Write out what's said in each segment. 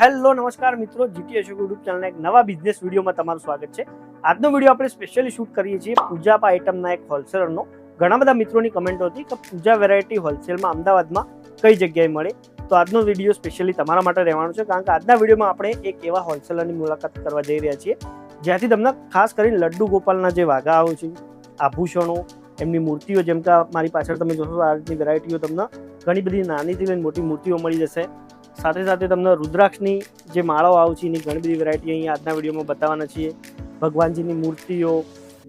Hello, નમસ્કાર મિત્રો. GT Ashok YouTube ચેનલના એક નવા બિઝનેસ વિડીયોમાં તમારું સ્વાગત છે. આજનો વીડિયો આપણે સ્પેશિયલી શૂટ કરીએ છીએ પૂજાપા આઇટમના એક હોલસેલરનો ઘણા બધા મિત્રોની કમેન્ટો હતી કે પૂજા વેરાયટી હોલસેલમાં અમદાવાદમાં કઈ જગ્યાએ મળે. તો આજનો વીડિયો સ્પેશિયલી તમારા માટે રહેવાનો છે, કારણ કે આજના વિડીયોમાં આપણે એક એવા હોલસેલરની મુલાકાત કરવા જઈ રહ્યા છીએ. જ્યાંથી તમને ખાસ કરીને લડ્ડુ ગોપાલના જે વાઘાઓ છે, આભૂષણો, એમની મૂર્તિઓ જેમ કે મારી પાછળ તમે જોશો, આ રીતની વેરાયટીઓ તમને ઘણી બધી નાનીથી લઈને મોટી મૂર્તિઓ મળી જશે. સાથે સાથે તમને રુદ્રાક્ષની જે માળાઓ આવે છે, એની ઘણી બધી વેરાયટી અહીંયા આજના વિડીયોમાં બતાવવાના છીએ. ભગવાનજીની મૂર્તિઓ,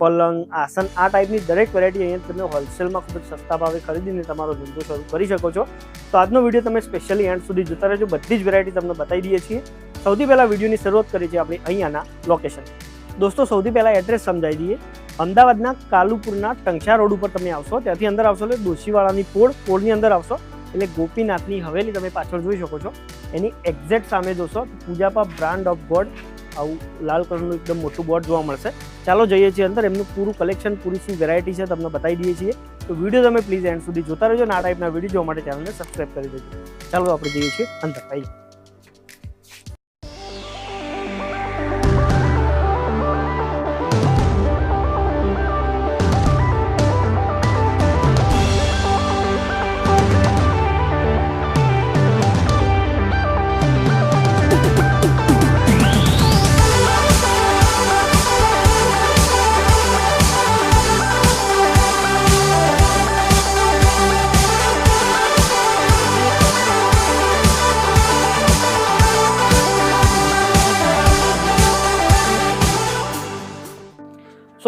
પલંગ, આસન, આ ટાઈપની દરેક વેરાયટી અહીંયા તમે હોલસેલમાં ખૂબ જ સસ્તા ભાવે ખરીદીને તમારો ધંધો શરૂ કરી શકો છો. તો આજનો વીડિયો તમે સ્પેશિયલી એન્ડ સુધી જોતા રહેજો. બધી જ વેરાયટી તમને બતાવી દઈએ છીએ. સૌથી પહેલાં વિડીયોની શરૂઆત કરી છે આપણે અહીંયાના લોકેશન દોસ્તો, સૌથી પહેલાં એડ્રેસ સમજાવી દઈએ. અમદાવાદના કાલુપુરના ટંકશા રોડ ઉપર તમે આવશો. ત્યાંથી અંદર આવશો એટલે દોશીવાળાની પોળ, પોળની અંદર આવશો. એટલે ગોપીનાથની હવેલી તમે પાછળ જોઈ શકો છો. એની એક્ઝેક્ટ સામે જોશો પૂજાપા બ્રાન્ડ ઓફ ગોડ આવું લાલ કલરનું એકદમ મોટું બોર્ડ જોવા મળશે. ચાલો જઈએ છીએ અંદર, એમનું પૂરું કલેક્શન પૂરી શું વેરાયટી છે, તમને બતાવી દઈએ છીએ. તો વીડિયો તમે પ્લીઝ એન્ડ સુધી જોતા રહેજો અને આ ટાઈપના વીડિયો જોવા માટે ચેનલને સબસ્ક્રાઈબ કરી દેજો. ચાલો આપણે જઈએ છીએ અંદર આવીએ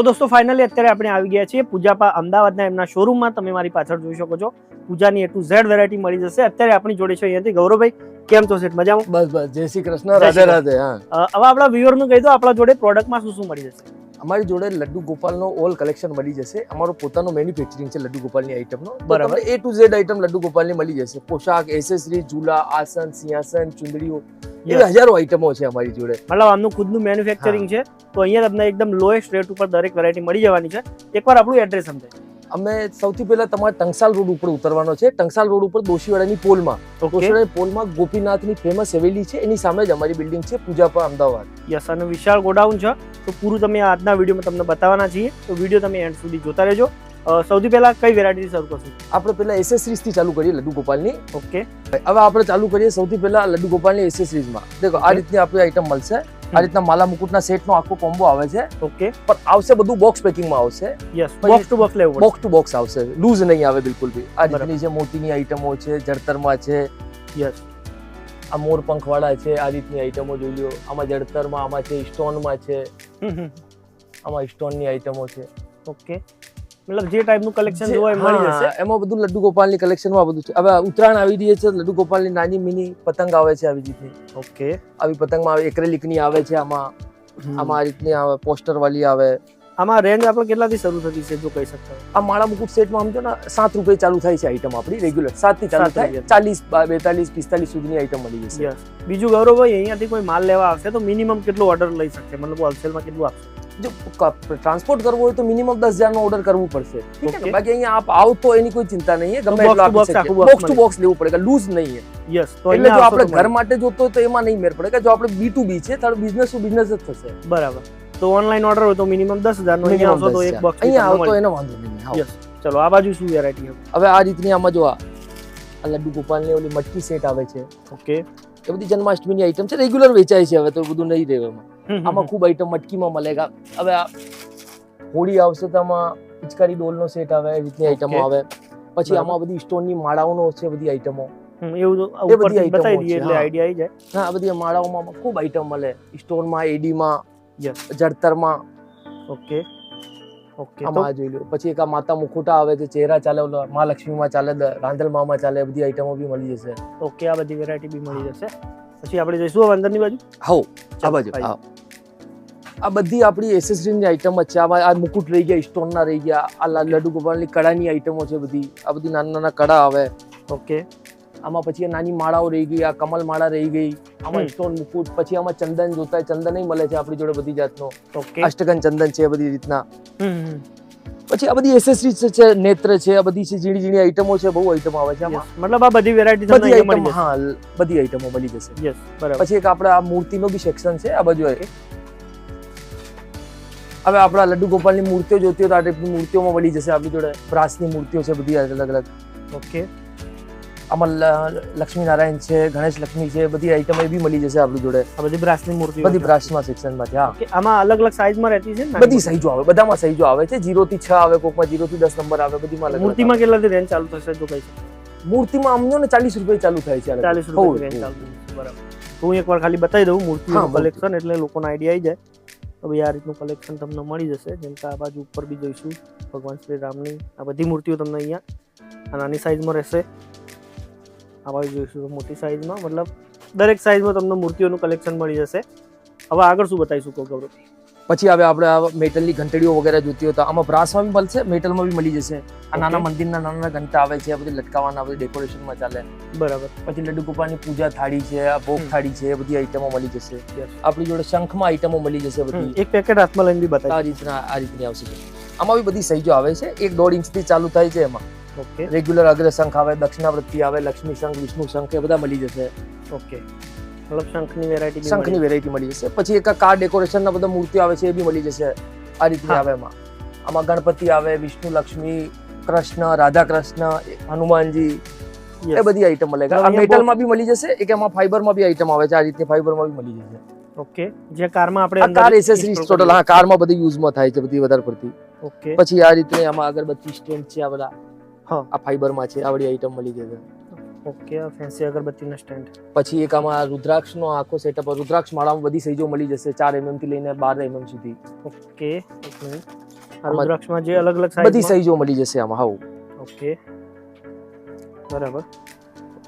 દોસ્તો ફાઇનલી અત્યારે આપણે આવી ગયા છીએ પૂજાપા અમદાવાદના એમના શોરૂમમાં તમે મારી પાછળ જોઈ શકો છો. પૂજાની એ ટુ ઝેડ વેરાયટી મળી જશે. અત્યારે આપણી જોડે છે અહીંયાથી ગૌરવભાઈ. કેમ છો સેઠ મજામાં? બસ બસ. જય શ્રી કૃષ્ણ. રાધે રાધે. હા. હવે આપણા વ્યુઅરનું કહી દો આપણા જોડે પ્રોડક્ટમાં શું શું મળી જશે? અમારી જોડે લડ્ડુ ગોપાલનો ઓલ કલેક્શન મળી જશે. અમારો પોતાનો મેન્યુફેક્ચરિંગ છે લડ્ડુ ગોપાલની આઇટમનો બરાબર. A to Z item Laddu ગોપાલની મળી જશે. પોશાક એસેસરી ઝૂલા આસન સિંહાસન ચુંદડીઓ. એવી હજારો આઈટમો છે અમારી જોડે. મતલબ આમનું ખુદનું મેન્યુફેક્ચરિંગ છે તો અહીંયા તમને એકદમ લોએસ્ટ રેટ ઉપર દરેક વેરાયટી મળી જવાની છે. એકવાર આપણું એડ્રેસ સમજાય. અમે સૌથી પહેલા તમારે ટંકસાલ રોડ ઉપર ઉતરવાનો છે. ટંકસાલ રોડ ઉપર દોશીવાડાની પોલમાં. દોશીવાડાની પોલમાં ગોપીનાથની ફેમસ હવેલી છે. એની સામે જ અમારી બિલ્ડિંગ છે પૂજાપા અમદાવાદ. યસ અને વિશાળ ગોડાઉન છે. તો પૂરું તમે આજના વિડીયોમાં તમને બતાવવાના છીએ. તો વીડિયો તમે એન્ડ સુધી જોતા રહેજો. સૌથી પહેલા કઈ વેરાયટી શરૂ કરશું? આપણે પહેલા એસેસરીઝથી ચાલુ કરીએ લડ્ડુ ગોપાલની. ઓકે. હવે આપણે ચાલુ કરીએ સૌથી પહેલા લડ્ડુ ગોપાલની એસેસરીઝમાં દેખો આ રીતની આપણી આઈટમ મળશે. આ રીતના માલા મુકુટના સેટનો આખો કોમ્બો આવે છે. ઓકે. પણ આવશે બધું બોક્સ પેકિંગમાં આવશે. યસ બોક્સ ટુ બોક્સ લેવું બોક્સ ટુ બોક્સ આવશે. લૂઝ નહીં આવે બિલકુલ બી. આ. રીતની જે મોતીની આઈટમો છે જડતરમાં છે યસ આ મોર પંખવાળા છે આ રીતની આઈટમો જોઈ લો આમાં જડતરમાં આમાં છે સ્ટોનમાં છે. આમાં સ્ટોનની આઈટમો છે. ઓકે. મતલબ જે ટાઈપનું કલેક્શન જોવાય જોવા મળી જશે. એમાં બધું લડ્ડુ ગોપાલની કલેક્શનમાં બધું છે. હવે ઉત્તરાયણ આવી રહી છે લડ્ડુ ગોપાલની નાની મિની પતંગ આવે છે આવી રીતની ઓકે. આવી પતંગમાં આવે એક્રેલિકની આવે છે આમાં. આમાં આ રીતની આવે પોસ્ટર વાળી આવે. આમાં રેન્જ આપણે કેટલાથી શરૂ થતી છે જો કહી શકતા આ માળા મુકુટ સેટમાં સમજો ને સાત રૂપિયા ચાલુ થાય છે આઈટમ આપણી રેગ્યુલર સાતથી ચાલુ થાય. ચાલીસ બેતાલીસ પિસ્તાલીસ સુધીની આઈટમ મળી જશે. બીજું ગૌરવભાઈ અહીંયાથી કોઈ માલ લેવા આવશે તો મિનિમમ કેટલો ઓર્ડર લઈ શકશે? મતલબ હોલસેલમાં કેટલું આપશે? જો ટ્રાન્સપોર્ટ કરવો હોય તો મિનિમમ દસ હજાર નો ઓર્ડર કરવું પડશે. ઠીક છે. બાકી અહીંયા આપ આવ તો એની કોઈ ચિંતા નહીં ગમે બોક્સ ટુ બોક્સ લેવું પડે લૂઝ નહીં. યસ તો એટલે જો આપણે ઘર માટે જોતો તો એમાં નહીં મેર પડે કે જો આપણે બી ટુ બી છે તો બિઝનેસ ટુ બિઝનેસ જ થશે. બરાબર. તો ઓનલાઈન ઓર્ડર હોય તો મિનિમમ દસ હજાર નો અહીંયા આવતો તો એક બોક્સ અહીંયા આવતો એનો વાંધો નહીં. ચલો આ બાજુ શું વેરાયટી હવે આ રીતની આમાં જો આ લડ્ડુ ગોપાલની ઓલી મટકી સેટ આવે છે. ઓકે એ બધી જન્માષ્ટમીની આઈટમ છે રેગ્યુલર વેચાય છે હવે તો બધું નહીં રહ્યું એમાં આમાં ખૂબ આઈટમ મટકીમાં મળેગા. હવે આ હોળી આવશે તો આમાં પિચકારી ડોલનો સેટ આવે એ રીતની આઈટમો આવે. પછી આમાં બધી સ્ટોનની માળાઓનો છે બધી આઈટમો એવું બધી બતાવી દઈએ એટલે આઈડિયા આવી જાય. હા આ બધી માળાઓમાં ખૂબ આઈટમ મળે. સ્ટોનમાં એડીમાં. જડતરમાં. ઓકે ઓકે આમાં જોઈ લો પછી એક આ માતા મુખોટા આવે છે ચહેરા ચાલે મહાલક્ષ્મીમાં ચાલે રાંધલમામાં ચાલે બધી આઈટમો બી મળી જશે. ઓકે આ બધી વેરાયટી બી મળી જશે. પછી આપણે જઈશું હવે અંદરની બાજુ? હો આ બાજુ હા. આ બધી આપણી એસેસરીની આઈટમ છે. આમાં આ મુકુટ રહી ગયા સ્ટોનના રહી ગયા આ લડુ ગોપાલની કડાની આઈટમો છે બધી. આ બધી નાના નાના કડા આવે. ઓકે. આમાં પછી આ નાની માળાઓ રહી ગઈ આ કમલ માળા રહી ગઈ આમાં સ્ટોન મુકુટ પછી આમાં ચંદન જોતા ચંદન મળે છે આપણી જોડે બધી જાતનો. અષ્ટગન ચંદન છે બધી રીતના. પછી આ બધી એસેસરીઝ છે નેત્ર છે આ બધી છે ઝીણી ઝીણી આઈટમો છે બહુ આઈટમો આવે છે મતલબ આ બધી વેરાયટી તમને અહીંયા મળી હા બધી આઈટમો મળી જશે. જશે. યસ બરાબર. પછી એક આપણા આ મૂર્તિનો બી સેક્શન છે આ બાજુ હવે આપણા લડ્ડુ ગોપાલની મૂર્તિઓ જોતી હોય તો આ ટાઈપની મૂર્તિઓમાં મળી જશે આપણી જોડે બ્રાસની મૂર્તિઓ છે બધી અલગ અલગ ઓકે આમાં લક્ષ્મી નારાયણ છે ગણેશ લક્ષ્મી છે બધી આઈટમ એ બી મળી જશે આપણી જોડે. બધી બ્રાસની મૂર્તિ બધી બ્રાસમાં સેક્શનમાં છે હા આમાં અલગ અલગ સાઈઝમાં રહેતી છે બધી સાઈઝો આવે બધામાં સાઈઝો આવે છે. જીરો થી છ આવે કોકમાં જીરો થી દસ નંબર આવે બધીમાં અલગ મૂર્તિમાં કેટલાથી રેન્જ ચાલુ થશે જો કઈ. મૂર્તિમાં અમને ને ચાલીસ રૂપિયા ચાલુ થાય છે ચાલીસ રૂપિયા રેન્જ ચાલુ બરાબર. હું એકવાર ખાલી બતાવી દઉં મૂર્તિ. કલેક્શન એટલે લોકોનો આઈડિયા આવી જાય. ભાઈ આ રીતનું કલેક્શન તમને મળી જશે જેમ કે આ બાજુ ઉપર બી જોઈશું ભગવાન શ્રી રામની આ બધી મૂર્તિઓ તમને અહીંયા આ નાની સાઈઝમાં રહેશે. આ બાજુ જોઈશું. મોટી સાઈઝમાં મતલબ દરેક સાઈઝમાં તમને મૂર્તિઓનું કલેક્શન મળી જશે. હવે આગળ શું બતાવીશું કહો ગૌરવ? પછી હવે આપણે આ મેટલની ઘંટડીઓ વગેરે જોતી હોય તો આમાં બ્રાસમાં બી મળશે મેટલમાં બી મળી જશે. આ નાના. મંદિરના નાના નાના ઘંટા આવે છે આ બધી લટકાવાના બધી ડેકોરેશનમાં ચાલે. બરાબર. પછી લડ્ડુ ગોપાલની પૂજા થાળી છે આ ભોગ થાળી છે બધી આઈટમો મળી જશે. આપણી જોડે શંખમાં આઈટમો મળી જશે બધી. એક પેકેટ હાથમાં લઈને બી બતાવી આ રીતના આ રીતની આવશે. આમાં બી બધી સાઈઝો આવે છે. એક દોઢ ઇંચથી ચાલુ થાય છે એમાં. ઓકે રેગ્યુલર અગ્ર શંખ આવે દક્ષિણાવૃત્તિ આવે લક્ષ્મી શંખ વિષ્ણુ શંખ એ બધા મળી જશે. ઓકે મતલબ શંખની વેરાયટી શંખની વેરાયટી મળી જશે. પછી એક આ કાર ડેકોરેશનના બધા મૂર્તિઓ આવે છે એ બી મળી જશે આ રીતની હા. આવે એમાં આમાં ગણપતિ આવે વિષ્ણુ લક્ષ્મી કૃષ્ણ રાધા કૃષ્ણ હનુમાનજી એ બધી આઈટમ મળે હવે આ અહીંયા મેટલમાં બી મળી જશે એક એમાં ફાઈબરમાં બી આઈટમ આવે છે આ રીતની ફાઈબરમાં બી મળી જશે. ઓકે જે કારમાં આપણે આ અંદર કાર એસેસરીઝ install ટોટલ કરીએ. હા કારમાં બધી યુઝમાં થાય છે બધી વધારે પડતી. ઓકે પછી આ રીતની આમાં અગરબત્તી સ્ટેન્ડ છે આ બધા. હા. આ ફાઈબરમાં છે આવડી આઈટમ મળી જશે ઓકે આ ફેન્સી અગરબત્તીનો સ્ટેન્ડ પછી એક આમાં રુદ્રાક્ષનો આખો સેટઅપ રુદ્રાક્ષ માળામાં બધી સાઈઝો મળી જશે ચાર એમએમથી લઈને બાર એમએમ સુધી. ઓકે રુદ્રાક્ષમાં જે અલગ અલગ બધી સાઈઝો મળી જશે આમાં હાઉ. ઓકે બરાબર.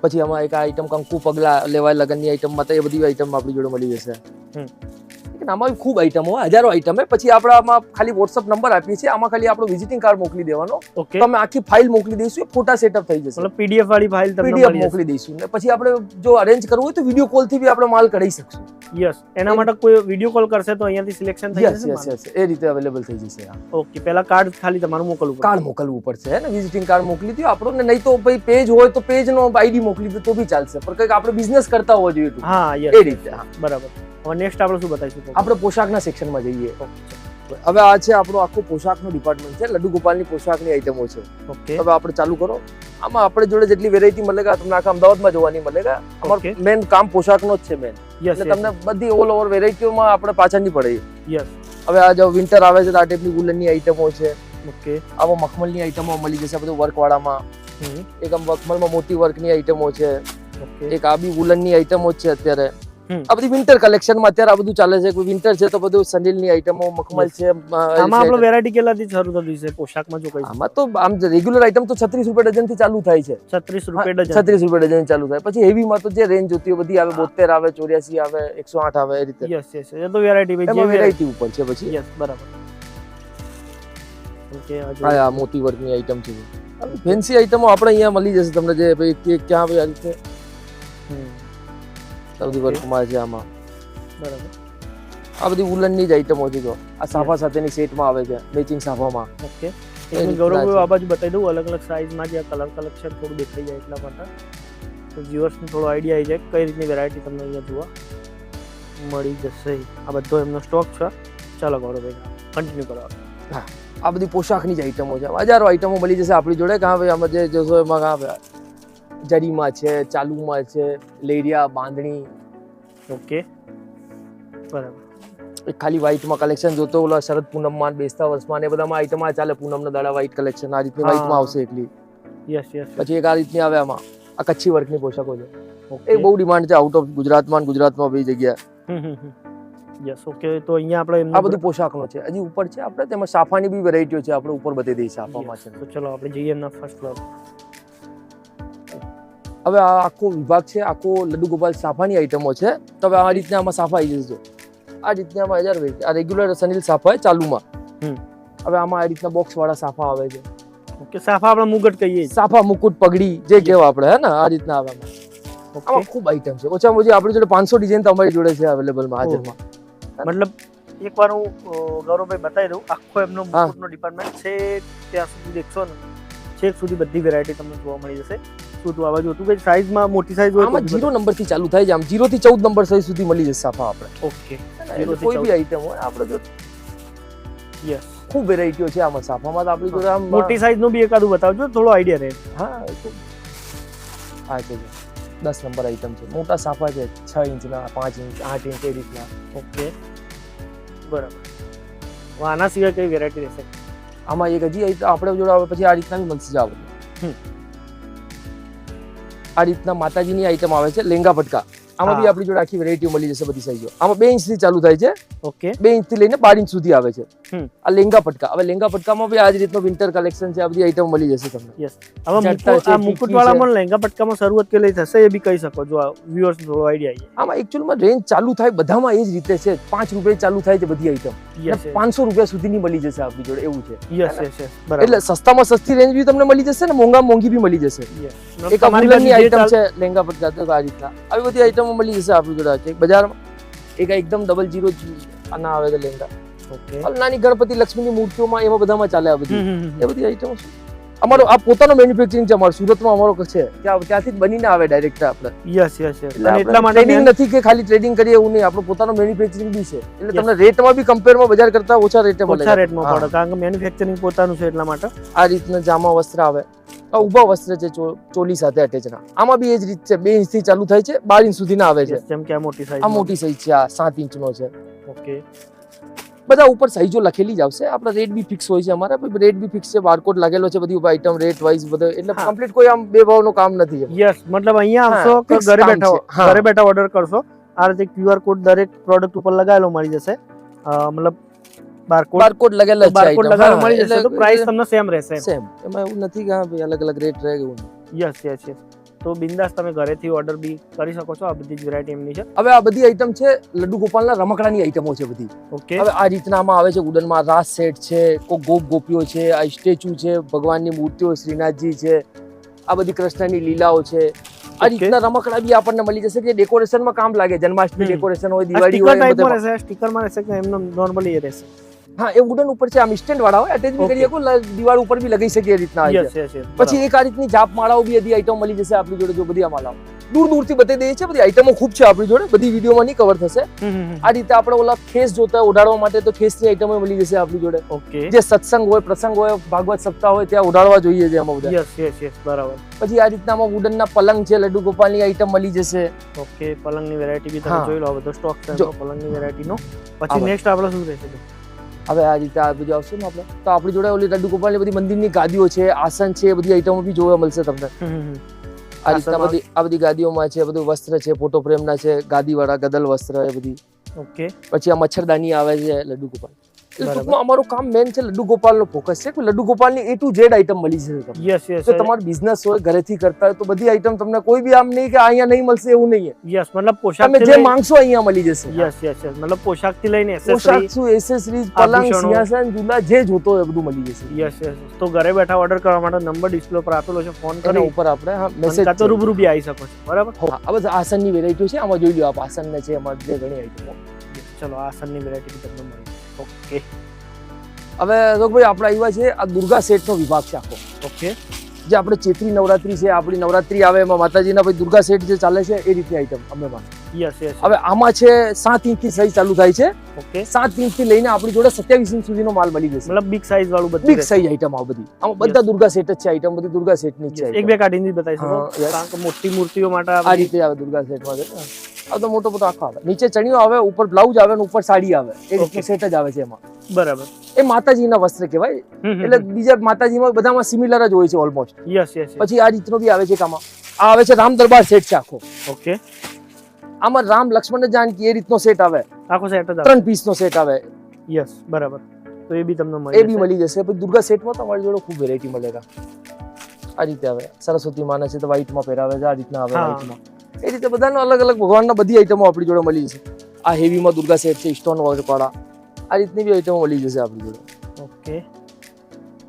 પછી આમાં એક આઈટમ કંકુ પગલા લેવાય લગનની આઈટમમાં તો એ બધી આઈટમ આપણી જોડે મળી જશે. હમ. કે આમાં ખૂબ આઈટમ હોય હજારો આઈટમ પછી આપણે આમાં ખાલી વોટ્સઅપ નંબર આપીએ છીએ. આમાં ખાલી આપણો વિઝિટિંગ કાર્ડ મોકલી દેવાનો. તમે આખી ફાઇલ મોકલી દઈશું ફોટા સેટઅપ થઈ જશે. પીડીએફ વાળી ફાઇલ પીડીએફ મોકલી દઈશું. ને પછી આપણે જો અરેન્જ કરવું હોય તો વીડિયો કોલથી બી આપણે માલ કઢાઈ શકશું. યસ એના માટે કોઈ વીડિયો કોલ કરશે તો અહીંયાથી સિલેક્શન થઈ જશે યસ યસ એ રીતે અવેલેબલ થઈ જશે ઓકે પહેલા કાર્ડ ખાલી તમારું મોકલવું પડશે. કાર્ડ મોકલવું પડશે હે ને? વિઝિટિંગ કાર્ડ મોકલી દો આપણો. ને નહીં તો ભાઈ પેજ હોય તો પેજ નો આઈડી મોકલી દો તો બી ચાલશે. પણ કંઈક આપણે બિઝનેસ કરતા હોવા જોઈએ હા એ રીતે હા. બરાબર. હવે નેક્સ્ટ આપણે શું બતાવીશું આપણે પોશાકના સેક્શનમાં જઈએ. હવે આ છે આપણો આખો પોશાકનો ડિપાર્ટમેન્ટ છે. લડ્ડુ ગોપાલની પોશાકની આઈટમો છે. ઓકે હવે આપણે ચાલુ કરો. આમાં આપણે જોડે જેટલી વેરાયટી મળેગા તમને આખા અમદાવાદમાં જોવાની મળેગા. અમારું મેન કામ પોશાકનો જ છે મેન એટલે તમને બધી ઓલ ઓવર વેરાયટીઓમાં આપણે પાછળ નહીં પડે યસ હવે આ જો વિન્ટર આવે છે તો આ ટાઈપની વુલનની આઈટમો છે. ઓકે આવા મખમલની આઈટમો મળી જશે બધું વર્કવાળામાં એક આમ મખમલમાં મોટી વર્કની આઈટમો છે. એક આ બી વુલનની આઈટમો જ છે અત્યારે. આ બધી વિન્ટર કલેક્શનમાં અત્યારે આ બધું ચાલે છે. વિન્ટર છે તો બધું સનીલની આઈટમો મખમલ છે આમાં આપણો વેરાયટી કેટલાથી શરૂ થતી છે પોશાકમાં જો કઈ. આમાં તો આમ રેગ્યુલર આઈટમ તો છત્રીસ રૂપિયા ડઝનથી ચાલુ થાય છે. છત્રીસ રૂપિયા ડઝન. છત્રીસ રૂપિયા ડઝન ચાલુ થાય. પછી હેવીમાં તો જે રેન્જ જોતી હોય બધી આવે બોતેર આવે ચોર્યાસી આવે એકસો આઠ આવે એ રીતે. યસ યસ એ તો વેરાયટી ભાઈ જે વેરાયટી ઉપર છે પછી. યસ બરાબર. ઓકે આ મોતી વર્કની આઈટમ છે. ફેન્સી આઈટમો આપણે અહીંયા મળી જશે તમને જે ભાઈ કે ક્યાં ભાઈ આ રીતે. હમ, બધી વર્કમાં છે આમાં. બરાબર. આ બધી વુલનની જ આઈટમો છે જો. આ સાફા સાથેની સેટમાં આવે છે મેચિંગ સાફામાં. ઓકે ગૌરવ. આ બાજુ બતાવી દઉં અલગ અલગ સાઇઝમાં જે કલર કલેક્શન થોડું દેખાઈ જાય એટલા માટે. તો વ્યુઅર્સને થોડો આઈડિયા આવી જાય કઈ રીતની વેરાયટી તમને અહીંયા જોવા મળી જશે. આ બધો એમનો સ્ટોક છે. ચાલો ગૌરવભાઈ કન્ટિન્યુ કરો. આ બધી પોશાકની જ આઈટમો છે. હજારો આઇટમો મળી જશે આપણી જોડે. કાં ભાઈ આમાં જે જોશો એમાં કાં ભાઈ જરીમાં છે ચાલુમાં છે લેરિયા બાંધણી. ઓકે. બરાબર. ખાલી વ્હાઈટમાં કલેક્શન જોતો ઓલા શરદ પૂનમમાં બેસતા વર્ષમાં ને બધામાં આઈટમાં ચાલે પૂનમના દાડા વ્હાઈટ કલેક્શન આ રીતની. વ્હાઈટમાં આવશે એકલી યસ યસ પછી એક આ રીતની આવે આમાં. આ કચ્છી વર્કની પોશાકો છે. એ બહુ ડિમાન્ડ છે આઉટ ઓફ ગુજરાતમાં ગુજરાતમાં બે જગ્યા યસ ઓકે તો અહીંયા આપણે આ બધું પોશાકનો છે. હજી ઉપર છે આપણે તેમાં સાફાની બી વેરાયટીઓ છે આપણે ઉપર બધી દઈશ સાફામાં છે. તો ચલો આપણે જઈએ એમના ફર્સ્ટ ફ્લોર હવે આ આખો વિભાગ છે આખો લડ્ડુ ગોપાલ સાફાની આઈટમો છે. તો હવે આ રીતના આમાં સાફા આવી જશે. આ રીતના આમાં હજાર આ રેગ્યુલર સનીલ સાફા ચાલુમાં. હમ. હવે આમાં આ રીતના બોક્સ વાળા સાફા આવે છે. ઓકે સાફા આપણે મુગટ કહીએ. સાફા મુકુટ પગડી જે કહેવા આપણે હે ને આ રીતના આવે આમાં. ખૂબ આઈટમ છે. ઓછામાં ઓછી આપણી જોડે પાંચસો ડિઝાઇન તો અમારી જોડે છે અવેલેબલમાં હાજરમાં. મતલબ એકવાર હું ગૌરવભાઈ બતાવી દઉં આખો એમનો. મુકુટનો ડિપાર્ટમેન્ટ છે ત્યાં સુધી ને છેક સુધી બધી વેરાયટી તમને જોવા મળી જશે. શું તું આ બાજુ હતું કે સાઈઝમાં મોટી સાઈઝ હોય આમાં જીરો નંબરથી ચાલુ થાય છે. આમ જીરો થી ચૌદ નંબર સાઈઝ સુધી મળી જશે સાફા આપણે. ઓકે એટલે કોઈ બી આઈટમ હોય આપણે જો યસ ખૂબ વેરાયટીઓ છે આમાં સાફામાં તો આપણી જોડે આમ મોટી સાઈઝનું બી એકાદું બતાવજો થોડો આઈડિયા રહે. હા એ તો આ છે જો. દસ નંબર આઈટમ છે. મોટા સાફા છે છ ઇંચના પાંચ ઇંચ આઠ ઇંચ એ રીતના. ઓકે બરાબર. હવે આના સિવાય કઈ વેરાયટી રહેશે? આમાં એક હજી item આપણે જોડે આવે પછી આ રીતના બી મળશે જ આપણે હમ. આ રીતના માતાજીની આઈટમ આવે છે લેંગા પટકા આમાં બી આપણી જોડે આખી વેરાયટીઓ મળી જશે બધી સાઈઝો આમાં બે ઇંચથી ચાલુ થાય છે. ઓકે. બે ઇંચથી લઈને બાર ઇંચ સુધી આવે છે. આ લેંગા પટકા હવે લેંગા પટકામાં બી આ જ રીતનો વિન્ટર કલેક્શન છે આ બધી આઈટમ મળી જશે તમને. હવે જડતા મુકુટ છે, આ ટીકી મુકુટ વાળામાં લહેંગા પટકામાં શરૂઆત કે લઈ થશે એ બી કહી શકો જો વ્યુઅર્સ થોડો આઈડિયા આવી આમાં એકચ્યુઅલમાં રેન્જ ચાલુ થાય બધામાં એ જ રીતે છે. પાંચ રૂપિયા ચાલુ થાય છે બધી આઈટમ પાંચસો રૂપિયા સુધીની મળી જશે આપણી જોડે એવું છે. યસ યસ યસ બરાબર. એટલે સસ્તામાં સસ્તી રેન્જ બી તમને મળી જશે ને મોંઘા મોંઘી બી મળી જશે. એક આઈટમ છે લેંગા પટકા તો આ રીતના. આવી બધી આઈટમો મળી જશે આપણું જોડે છે બજારમાં? એક એકદમ ડબલ જીરો આના આવે તો લેંગા. નાની ગણપતિ લક્ષ્મીની મૂર્તિઓમાં એમાં બધામાં ચાલે આ બધી. એ બધી આઈટમો છે અમારો આ પોતાનો મેન્યુફેક્ચરિંગ છે અમારો સુરતમાં અમારો છે. ત્યાં ત્યાંથી જ બનીને આવે ડાયરેક્ટ આપણે. Yes yes yes. એટલે એટલા માટે ટ્રેડિંગ નથી કે ખાલી ટ્રેડિંગ કરીએ એવું નહીં આપણો પોતાનો મેન્યુફેક્ચરિંગ બી છે. એટલે તમને રેટમાં બી કમ્પેરમાં બજાર કરતા ઓછા રેટે મળે ઓછા રેટમાં. પડે કારણ કે મેન્યુફેક્ચરિંગ પોતાનું છે એટલા માટે. આ રીતના જામા વસ્ત્ર આવે. આ ઊભા વસ્ત્ર છે ચોલી સાથે અટેચના આમાં બી એ જ રીત છે બે ઇંચથી ચાલુ થાય છે બાર ઇંચ સુધીના આવે છે. જેમ કે આ મોટી આ મોટી સાઈઝ છે આ સાત ઇંચનો છે. ઓકે બધા ઉપર સાઈઝો લખેલી જ આવશે. આપણા રેટ બી ફિક્સ હોય છે અમારા. રેટ બી ફિક્સ છે. બારકોડ લાગેલો છે બધી આઈટમ રેટ વાઇઝ બધો. એટલે. કમ્પ્લીટ કોઈ આમ બે ભાવનું કામ નથી યસ મતલબ અહીંયા આવશો કે ઘરે બેઠા ઘરે બેઠા ઓર્ડર કરશો. આ રીતે ક્યુઆર કોડ દરેક પ્રોડક્ટ ઉપર લગાવેલો મળી જશે. મતલબ બારકોડ બારકોડ છે બારકોડ લગાવેલો મળી જશે તો પ્રાઇસ તમને સેમ રહેશે. સેમ એમાં એવું નથી કે ભાઈ અલગ અલગ રેટ રહે એવું યસ યસ યસ તો બિંદાસ તમે ઘરેથી ઓર્ડર બી કરી શકો છો આ બધી જ વેરાયટી એમની છે. હવે આ બધી આઈટમ છે લડ્ડુ ગોપાલના રમકડાની આઈટમો છે બધી. ઓકે હવે આ રીતના આમાં આવે છે ઉડનમાં રાસ સેટ છે કો ગોપ ગોપીઓ છે આ સ્ટેચ્યુ છે ભગવાનની મૂર્તિઓ શ્રીનાથજી છે આ બધી કૃષ્ણની લીલાઓ છે. આ રીતના રમકડા બી આપણને મળી જશે કે ડેકોરેશનમાં કામ લાગે જન્માષ્ટમી ડેકોરેશન હોય દિવાળી હોય સ્ટીકરમાં રહેશે કે એમનો નોર્મલી રહેશે? હા એ વુડન ઉપર છે આમ સ્ટેન્ડ વાળા હોય અટેચ બી કરી શકો દિવાલ ઉપર બી લગાઈ શકીએ રીતના પછી એક આ રીતની જાપ માળાઓ બી બધી આઈટમ મળી જશે આપણી જોડે જો બધી આ માળાઓ. દૂર દૂરથી બધી દઈએ છે બધી આઈટમો ખૂબ છે આપણી જોડે બધી વિડીયોમાં નહીં કવર થશે. આ રીતે આપણે ઓલા ખેસ જોતા ઓઢાડવા માટે તો ખેસની આઈટમો મળી જશે આપણી જોડે. જે સત્સંગ હોય પ્રસંગ હોય ભાગવત સપ્તાહ હોય ત્યાં ઉડાડવા જોઈએ છે બધા. બરાબર. પછી આ રીતના આમાં વુડનના પલંગ છે લડ્ડુ ગોપાલની આઈટમ મળી જશે. ઓકે પલંગની વેરાયટી બી તમે જોઈ લો બધો સ્ટોક છે પલંગની વેરાયટીનો પછી નેક્સ્ટ આપણે શું રહેશે? હવે આ રીતે આ બધું આવશે ને આપણે. તો આપણી જોડે ઓલી લડ્ડુ ગોપાલની બધી મંદિરની ગાદીઓ છે આસન છે એ બધી આઈટમો બી જોવા મળશે તમને. આ રીતના બધી આ બધી ગાદીઓમાં છે બધું વસ્ત્ર છે ફોટો ફ્રેમના છે ગાદીવાળા ગદલ વસ્ત્ર એ બધી. ઓકે. પછી આ મચ્છરદાની આવે છે લડ્ડુ ગોપાલ. ટૂંકમાં અમારું કામ મેન છે લડ્ડુ ગોપાલનો ફોકસ છે. લડ્ડુ ગોપાલની એ ટુ ઝેડ આઈટમ મળી જશે તમને. યસ યસ તમારો બિઝનેસ હોય ઘરેથી કરતા હોય તો બધી આઈટમ તમને કોઈ બી આમ નહીં કે અહીંયા નહીં મળશે એવું નહીં યસ મતલબ પોશાક તમે જે માંગશો અહીંયા મળી જશે. યસ યસ યસ મતલબ પોશાકથી લઈને પોશાક શું એસેસરીઝ પલંગ સિંહાસન ઝૂલા જે જોતો હોય બધું મળી જશે. યસ યસ તો ઘરે બેઠા ઓર્ડર કરવા માટે નંબર ડિસ્પ્લે પર આપેલો છે ફોન કરીને ઉપર આપણે હા મેસેજ તો રૂબરૂ બી આવી શકો છો. બરાબર? આ બધા આસનની વેરાયટી છે. આમાં જોઈ લો આપ આસન ને છે એમાં જે ઘણી આઈટમો ચલો આસનની સનની વેરાયટી તમને મળી ઓકે હવે રોગભાઈ આપણે આવ્યા છે આ દુર્ગા શેઠનો વિભાગ છે આખો. ઓકે જે આપણે ચેત્રી નવરાત્રી છે આપણી નવરાત્રી આવે એમાં માતાજીના ભાઈ દુર્ગા શેઠ જે ચાલે છે એ રીતની આઈટમ અમે યસ યસ હવે આમાં છે સાત ઇંચથી સાઈઝ ચાલુ થાય છે. ઓકે સાત ઇંચથી લઈને આપણી જોડે સત્યાવીસ ઇંચ સુધીનો માલ મળી જશે. મતલબ બિગ સાઈઝ વાળું બધું બિગ સાઈઝ આઈટમ આ બધી. આમાં બધા દુર્ગા સેટ જ છે આઈટમ બધી દુર્ગા સેટની જ છે એક બે કાઢીને બતાવી શકો મોટી મૂર્તિઓ માટે આ રીતે આવે દુર્ગા શેઠ છે. આ તો મોટો મોટો આખો આવે. નીચે ચણિયો આવે ઉપર બ્લાઉઝ આવે અને ઉપર સાડી આવે. એ. સેટ જ આવે છે એમાં. બરાબર. એ માતાજીના વસ્ત્ર કહેવાય. એટલે બીજા માતાજીમાં બધામાં સિમિલર જ હોય છે ઓલમોસ્ટ યસ યસ પછી આ રીતનો બી આવે છે કામાં. આ આવે છે રામ દરબાર સેટ છે આખો. ઓકે આમાં રામ લક્ષ્મણ ને જાનકી એ રીતનો સેટ આવે. આખો સેટ જ ત્રણ પીસ નો સેટ આવે. યસ બરાબર. તો એ બી તમને એ બી મળી જશે. પછી દુર્ગા સેટમાં તમારી જોડે ખૂબ વેરાયટી મળેગા આ રીતે આવે. સરસ્વતી માને છે તો વ્હાઈટમાં પહેરાવે છે આ રીતના આવે વ્હાઈટમાં એ રીતે બધાનો અલગ અલગ ભગવાનના બધી આઈટમો આપણી જોડે મળી જશે. આ હેવીમાં દુર્ગા સેટ છે સ્ટોન વર્કવાળા આ રીતની બી આઈટમો મળી જશે આપણી જોડે. ઓકે.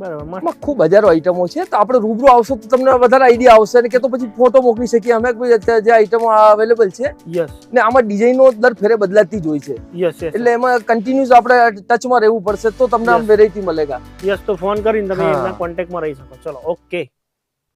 બરાબર ખૂબ હજારો આઈટમો છે. તો આપણે રૂબરૂ આવશો તો તમને વધારે આઈડિયા આવશે અને કે તો પછી ફોટો મોકલી શકીએ. અમે અત્યારે જે આઈટમો અવેલેબલ છે યસ ને આમાં ડિઝાઇનો દર ફેરે બદલાતી જ હોય છે. યસ એટલે એમાં કન્ટિન્યુઅસ આપણે ટચમાં રહેવું પડશે તો તમને આમ. વેરાયટી મળેગા યસ તો ફોન કરીને તમે. એમના કોન્ટેક્ટમાં રહી શકો. ચલો ઓકે